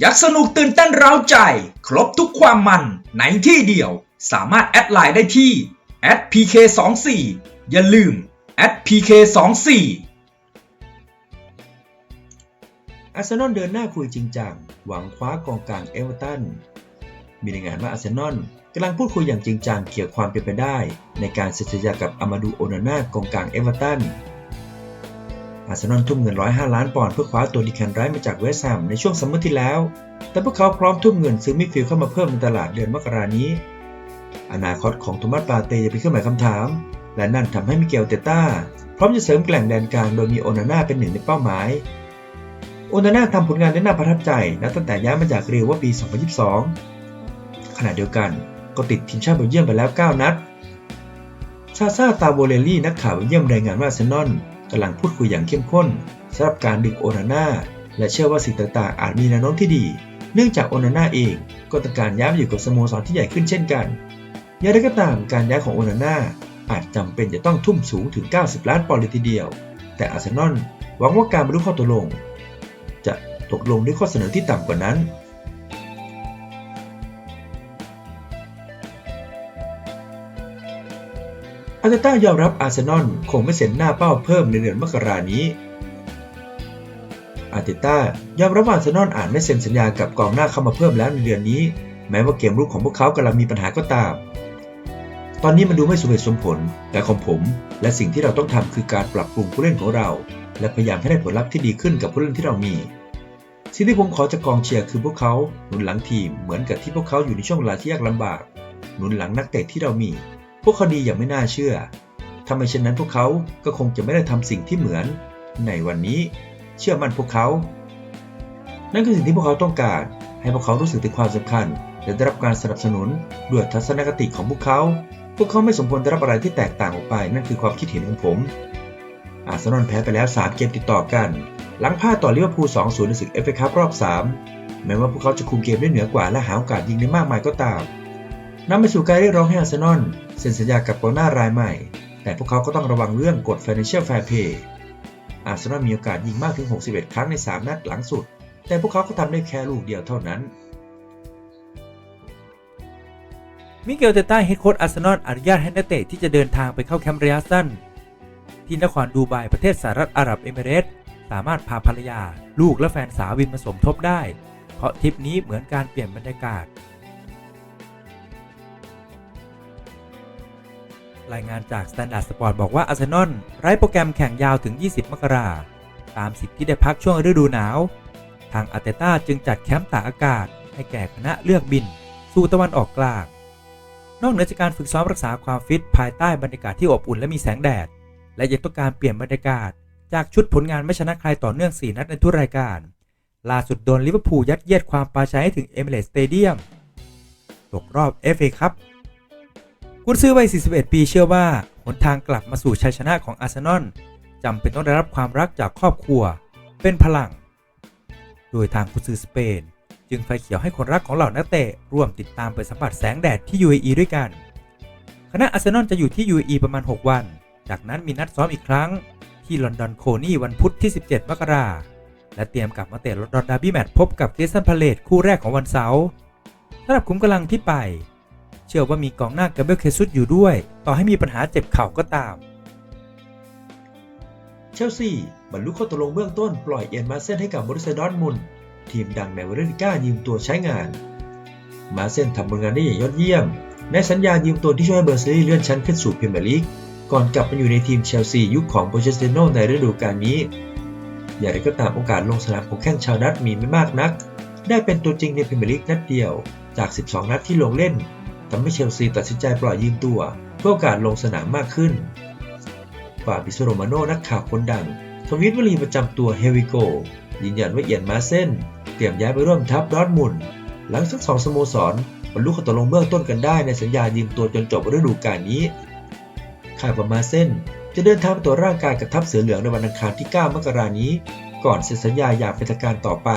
อยากสนุกตื่นเต้นเร้าใจ ครบทุกความมันในที่เดียว สามารถแอดไลน์ได้ที่ @pk24 อย่าลืม @pk24 อาร์เซนอลเดินหน้าคุยจริงจัง หวังคว้ากองกลางเอเวอร์ตัน มีรายงานว่าอาร์เซนอลกำลังพูดคุยอย่างจริงจังเกี่ยวกับความเป็นไปได้ ในการเซ็นสัญญากับอามาดูโอนาน่ากองกลางเอเวอร์ตัน อาร์เซนอลทุ่มเงิน 105 ล้านปอนด์เพื่อคว้าตัวดิแคนไรท์มาจากเวสต์แฮมในช่วงซัมเมอร์ที่แล้ว แต่พวกเขาพร้อมทุ่มเงินซื้อมิดฟิลด์เข้ามาเพิ่มในตลาดเดือนมกรานี้ อนาคตของโทมัสปาเตจะเป็นเครื่องหมายคำถาม และนั่นทำให้มิเกลเตต้าพร้อมจะเสริมแกล่งแดนกลางโดยมีโอนาน่าเป็นหนึ่งในเป้าหมายโอนาน่าทำผลงานได้น่าประทับใจนับตั้งแต่ย้ายมาจากเรียวว่าปี 2022 ขณะเดียวกันก็ติดทีมชาติเบลเยียมไปแล้ว 9 นัด ชาซาตาโบเลลี่นักข่าวเบลเยียมรายงานว่าเซนอล กำลังพูดคุยอย่างเข้มข้นสำหรับการดึงโอนาน่าและเชื่อว่าสิ่งต่างๆ อาจมีแนวโน้มที่ดี เนื่องจากโอนาน่าเองก็ต้องการย้ายไปอยู่กับสโมสรที่ใหญ่ขึ้นเช่นกันอย่างไรก็ตามการย้ายของโอนาน่าอาจจำเป็นจะต้องทุ่มสูงถึง 90 ล้านปอนด์เลยทีเดียว แต่อาร์เซนอลหวังว่าการบรรลุข้อตกลง จะตกลงด้วยข้อเสนอที่ต่ำกว่านั้น อาร์เตต้ายอมรับอาร์เซนอลคงไม่เซ็นหน้าเป้าเพิ่มในเดือนมกรานี้อาร์เตต้ายอมรับว่าอาร์เซนอลอาจไม่เซ็นสัญญากับกองหน้าเข้ามาเพิ่มแล้วในเดือนนี้ แม้ว่าเกมรุกของพวกเขากำลังมีปัญหาก็ตาม ตอนนี้มันดูไม่สมเหตุสมผล แต่ของผม และสิ่งที่เราต้องทำคือการปรับปรุงผู้เล่นของเรา และพยายามให้ได้ผลลัพธ์ที่ดีขึ้นกับผู้เล่นที่เรามีสิ่งที่ผมขอจากกองเชียร์คือพวกเขาหนุนหลังทีมเหมือนกับที่พวกเขาอยู่ในช่วงเวลาที่ยากลำบาก หนุนหลังนักเตะที่เรามี พวกเขาดีอย่างไม่น่าเชื่อถ้าไมเช่นนั้นพวกเขาก็คงจะไม่ได้ทำสิ่งที่เหมือน ในวันนี้เชื่อมั่นพวกเขา นั่นคือสิ่งที่พวกเขาต้องการ ให้พวกเขารู้สึกถึงความสำคัญ และได้รับการสนับสนุนด้วยทัศนคติของพวกเขา พวกเขาไม่สมควรได้รับอะไรที่แตกต่างออกไป นั่นคือความคิดเห็นของผม อาร์เซนอลแพ้ไปแล้ว 3 เกมติดต่อกัน หลังพลาต่อลิเวอร์พูล 2-0 ในศึกเอฟเอคัพรอบ 3 แม้ว่าพวกเขาจะคุมเกมได้เหนือกว่าและหาโอกาสยิงได้มากมายก็ตามนำไปสู่การเรียกร้องให้อาร์เซนอล เซ็นสัญญากับกองหน้ารายใหม่ แต่พวกเขาก็ต้องระวังเรื่องกฎ Financial Fair Play อาร์เซนอลมีโอกาสยิงมากถึง 61 ครั้งใน 3 นัดหลังสุด แต่พวกเขาก็ทำได้แค่ลูกเดียวเท่านั้น มิเกลเตต้าเฮดโค้ชอาร์เซนอลอนุญาตให้นักเตะที่จะเดินทางไปเข้าแคมป์ระยะสั้น ที่นครดูไบประเทศสหรัฐอาหรับเอมิเรตส์สามารถพาภรรยา ลูกและแฟนสาววินมาสมทบได้ เพราะทริปนี้เหมือนการเปลี่ยนบรรยากาศ รายงานจาก Standard Sport บอกว่าอาร์เซนอลไร้โปรแกรมแข่งยาวถึง 20 มกราตามสิทธิ์ที่ได้พักช่วงฤดูหนาว ทางอาร์เตต้าจึงจัดแคมป์ตากอากาศ ให้แก่คณะเลือกบิน สู่ตะวันออกกลาง นอกเหนือจากการฝึกซ้อมรักษาความฟิตภายใต้บรรยากาศที่อบอุ่นและมีแสงแดด และยังต้องการเปลี่ยนบรรยากาศ จากชุดผลงานไม่ชนะใครต่อเนื่อง 4 นัดในทุกรายการ ล่าสุดโดนลิเวอร์พูลยัดเยียดความปราชัยให้ถึงเอเมเรตสเตเดียม ตกรอบ FA ครับ กุนซือวัย 41 ปีเชื่อว่าหนทางกลับมาสู่ชัยชนะของอาร์เซนอลจำเป็นต้องได้รับความรักจากครอบครัว เป็นพลัง โดยทางกุนซือสเปน จึงไฟเขียวให้คนรักของเหล่านักเตะร่วมติดตามไปสัมผัสแสงแดดที่ UAE ด้วยกัน คณะอาร์เซนอลจะอยู่ที่ UAE ประมาณ 6 วัน จากนั้นมีนัดซ้อมอีกครั้ง ที่ลอนดอนโคนี่วันพุธที่ 17 มกราและเตรียมกลับมาเตะลอนดอนดาร์บี้แมตช์พบกับเกสันพาเลตคู่แรกของวันเสาร์สำหรับขุมกำลังที่ไป ชื่อว่ามีกองหน้าเกเบลเคซุสอยู่ด้วย ต่อให้มีปัญหาเจ็บเข่าก็ตาม เชลซีบรรลุข้อตกลงเบื้องต้นปล่อยเอียนมาเซนให้กับบริษัทดอร์ทมุนทีมดังในเวอลเลนก้ายืมตัวใช้งาน มาเซนทำผลงานได้อย่างยอดเยี่ยม ในสัญญายืมตัวที่ช่วยเบอร์ซีเลื่อนชั้นขึ้นสู่พรีเมียร์ลีกก่อนกลับมาอยู่ในทีมเชลซียุคของโปเชสเตโนในฤดูกาลนี้ อย่างไรก็ตามโอกาสลงสนามของแข้งชาวดัตมีไม่มากนัก ได้เป็นตัวจริงในพรีเมียร์ลีกนัดเดียวจาก 12 นัดที่ลงเล่น ทำให้เชลซีตัดสินใจปล่อยยืมตัว เพื่อกาสลงสนามมากขึ้นฟาบิโซโรมาโนนักข่าวคนดัง ทวีตวลีประจำตัวเฮวิโกยืนยันว่าเอียนมาเซนเตรียมย้ายไปร่วมทัพดอทมุนหลังทั้งสองสโมสรบรรลุข้อตกลงเบื้องต้นกันได้ในสัญญายืมตัวจนจบฤดูกาลนี้คาดว่ามาเซนจะเดินทางไปตรวจร่างกายกับทัพเสือเหลืองในวันอังคารที่ 9 มกรานี้ ก่อนเซ็นสัญญาอย่างเป็นทางการต่อไป